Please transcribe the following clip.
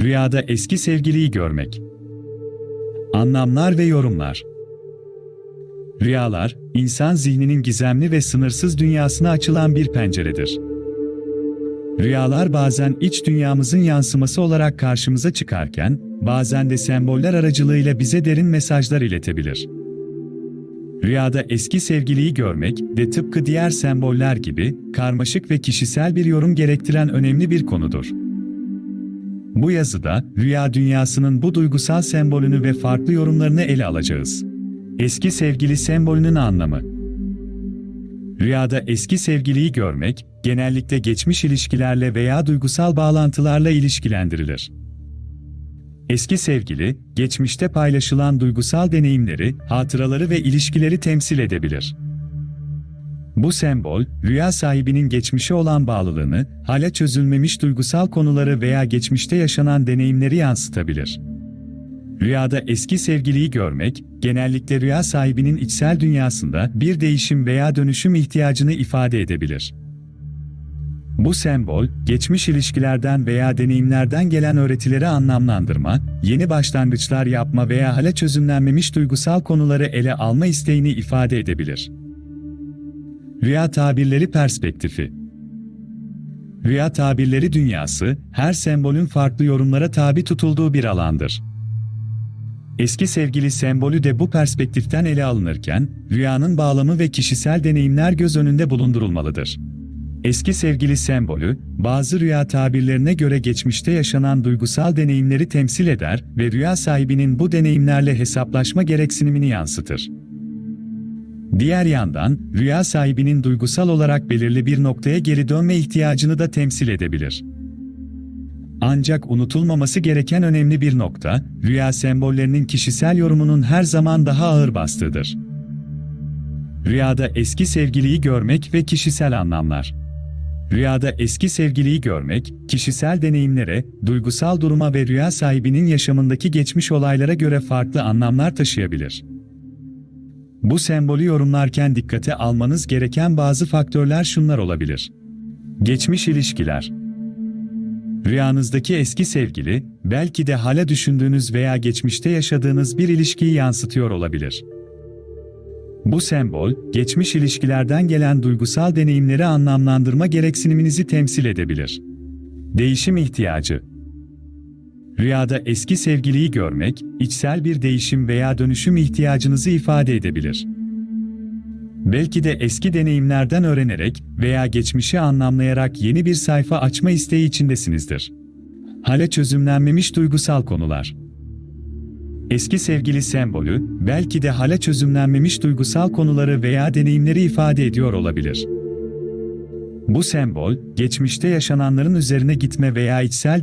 Rüyada eski sevgiliyi görmek. Anlamlar ve yorumlar. Rüyalar, insan zihninin gizemli ve sınırsız dünyasına açılan bir penceredir. Rüyalar bazen iç dünyamızın yansıması olarak karşımıza çıkarken, bazen de semboller aracılığıyla bize derin mesajlar iletebilir. Rüyada eski sevgiliyi görmek de tıpkı diğer semboller gibi karmaşık ve kişisel bir yorum gerektiren önemli bir konudur. Bu yazıda rüya dünyasının bu duygusal sembolünü ve farklı yorumlarını ele alacağız. Eski sevgili sembolünün anlamı. Rüyada eski sevgiliyi görmek genellikle geçmiş ilişkilerle veya duygusal bağlantılarla ilişkilendirilir. Eski sevgili, geçmişte paylaşılan duygusal deneyimleri, hatıraları ve ilişkileri temsil edebilir. Bu sembol, rüya sahibinin geçmişe olan bağlılığını, hala çözülmemiş duygusal konuları veya geçmişte yaşanan deneyimleri yansıtabilir. Rüyada eski sevgiliyi görmek, genellikle rüya sahibinin içsel dünyasında bir değişim veya dönüşüm ihtiyacını ifade edebilir. Bu sembol, geçmiş ilişkilerden veya deneyimlerden gelen öğretileri anlamlandırma, yeni başlangıçlar yapma veya hala çözümlenmemiş duygusal konuları ele alma isteğini ifade edebilir. Rüya tabirleri perspektifi Rüya tabirleri dünyası, her sembolün farklı yorumlara tabi tutulduğu bir alandır. Eski sevgili sembolü de bu perspektiften ele alınırken, rüyanın bağlamı ve kişisel deneyimler göz önünde bulundurulmalıdır. Eski sevgili sembolü, bazı rüya tabirlerine göre geçmişte yaşanan duygusal deneyimleri temsil eder ve rüya sahibinin bu deneyimlerle hesaplaşma gereksinimini yansıtır. Diğer yandan, rüya sahibinin duygusal olarak belirli bir noktaya geri dönme ihtiyacını da temsil edebilir. Ancak unutulmaması gereken önemli bir nokta, rüya sembollerinin kişisel yorumunun her zaman daha ağır bastığıdır. Rüyada eski sevgiliyi görmek ve kişisel anlamlar. Rüyada eski sevgiliyi görmek, kişisel deneyimlere, duygusal duruma ve rüya sahibinin yaşamındaki geçmiş olaylara göre farklı anlamlar taşıyabilir. Bu sembolü yorumlarken dikkate almanız gereken bazı faktörler şunlar olabilir. Geçmiş ilişkiler. Rüyanızdaki eski sevgili, belki de hala düşündüğünüz veya geçmişte yaşadığınız bir ilişkiyi yansıtıyor olabilir. Bu sembol, geçmiş ilişkilerden gelen duygusal deneyimleri anlamlandırma gereksiniminizi temsil edebilir. Değişim ihtiyacı. Rüyada eski sevgiliyi görmek, içsel bir değişim veya dönüşüm ihtiyacınızı ifade edebilir. Belki de eski deneyimlerden öğrenerek veya geçmişi anlamlayarak yeni bir sayfa açma isteği içindesinizdir. Hala çözümlenmemiş duygusal konular. Eski sevgili sembolü, belki de hala çözümlenmemiş duygusal konuları veya deneyimleri ifade ediyor olabilir. Bu sembol, geçmişte yaşananların üzerine gitme veya içsel